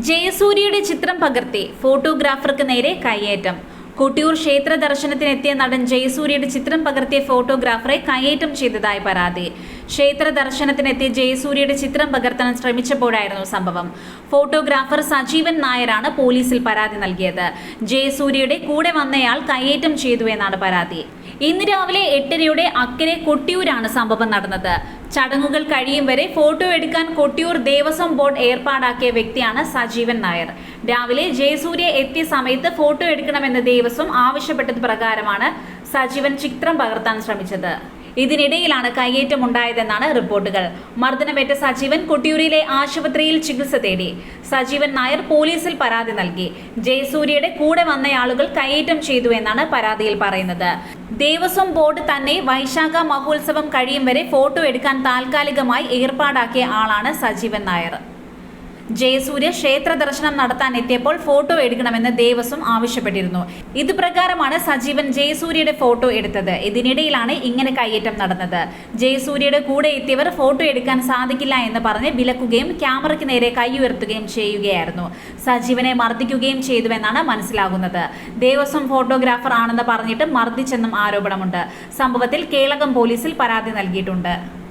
ജയസൂര്യയുടെ ചിത്രം പകർത്തി ഫോട്ടോഗ്രാഫർക്ക് നേരെ കയ്യേറ്റം. കൊട്ടിയൂർ ക്ഷേത്ര ദർശനത്തിനെത്തിയ നടൻ ജയസൂര്യയുടെ ചിത്രം പകർത്തിയ ഫോട്ടോഗ്രാഫറെ കയ്യേറ്റം ചെയ്തതായി പരാതി. ക്ഷേത്ര ദർശനത്തിനെത്തിയ ജയസൂര്യയുടെ ചിത്രം പകർത്താൻ ശ്രമിച്ചപ്പോഴായിരുന്നു സംഭവം. ഫോട്ടോഗ്രാഫർ സജീവൻ നായരാണ് പോലീസിൽ പരാതി നൽകിയത്. ജയസൂര്യയുടെ കൂടെ വന്നയാൾ കയ്യേറ്റം ചെയ്തു എന്നാണ് പരാതി. ഇന്ന് രാവിലെ എട്ടരയുടെ അക്കരെ കൊട്ടിയൂരാണ് സംഭവം നടന്നത്. ചടങ്ങുകൾ കഴിയും വരെ ഫോട്ടോ എടുക്കാൻ കൊട്ടിയൂർ ദേവസ്വം ബോർഡ് ഏർപ്പാടാക്കിയ വ്യക്തിയാണ് സജീവൻ നായർ. രാവിലെ ജയസൂര്യ എത്തിയ സമയത്ത് ഫോട്ടോ എടുക്കണമെന്ന് ദേവസ്വം ആവശ്യപ്പെട്ടത് പ്രകാരമാണ് സജീവൻ ചിത്രം പകർത്താൻ ശ്രമിച്ചത്. ഇതിനിടയിലാണ് കയ്യേറ്റം ഉണ്ടായതെന്നാണ് റിപ്പോർട്ടുകൾ. മർദ്ദനമേറ്റ സജീവൻ കൊട്ടിയൂരിലെ ആശുപത്രിയിൽ ചികിത്സ തേടി. സജീവൻ നായർ പോലീസിൽ പരാതി നൽകി. ജയസൂര്യയുടെ കൂടെ വന്നയാളുകൾ കയ്യേറ്റം ചെയ്തു എന്നാണ് പരാതിയിൽ പറയുന്നത്. ദേവസ്വം ബോർഡ് തന്നെ വൈശാഖ മഹോത്സവം കഴിയും വരെ ഫോട്ടോ എടുക്കാൻ താൽക്കാലികമായി ഏർപ്പാടാക്കിയ ആളാണ് സജീവൻ നായർ. ജയസൂര്യ ക്ഷേത്ര ദർശനം നടത്താൻ എത്തിയപ്പോൾ ഫോട്ടോ എടുക്കണമെന്ന് ദേവസ്വം ആവശ്യപ്പെട്ടിരുന്നു. ഇത് പ്രകാരമാണ് സജീവൻ ജയസൂര്യയുടെ ഫോട്ടോ എടുത്തത്. ഇതിനിടയിലാണ് ഇങ്ങനെ കയ്യേറ്റം നടന്നത്. ജയസൂര്യയുടെ കൂടെ എത്തിയവർ ഫോട്ടോ എടുക്കാൻ സാധിക്കില്ല എന്ന് പറഞ്ഞ് വിലക്കുകയും ക്യാമറയ്ക്ക് നേരെ കൈ ഉയർത്തുകയും ചെയ്യുകയായിരുന്നു. സജീവനെ മർദ്ദിക്കുകയും ചെയ്തുവെന്നാണ് മനസ്സിലാകുന്നത്. ദേവസ്വം ഫോട്ടോഗ്രാഫർ ആണെന്ന് പറഞ്ഞിട്ട് മർദ്ദിച്ചെന്നും ആരോപണമുണ്ട്. സംഭവത്തിൽ കേളകം പോലീസിൽ പരാതി നൽകിയിട്ടുണ്ട്.